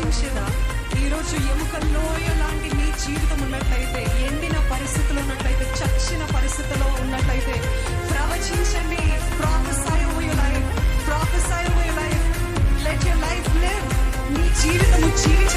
రక్షించేదా ఈరోజు ఎముక లోయ లాంటి నీ జీవితం ఉన్నట్లయితే ఎండిన పరిస్థితులు ఉన్నట్లయితే చచ్చిన పరిస్థితుల్లో ఉన్నట్లయితే ప్రవచించండి. Prophesy you life prophesy you life let your life live నీ జీవితము జీవితం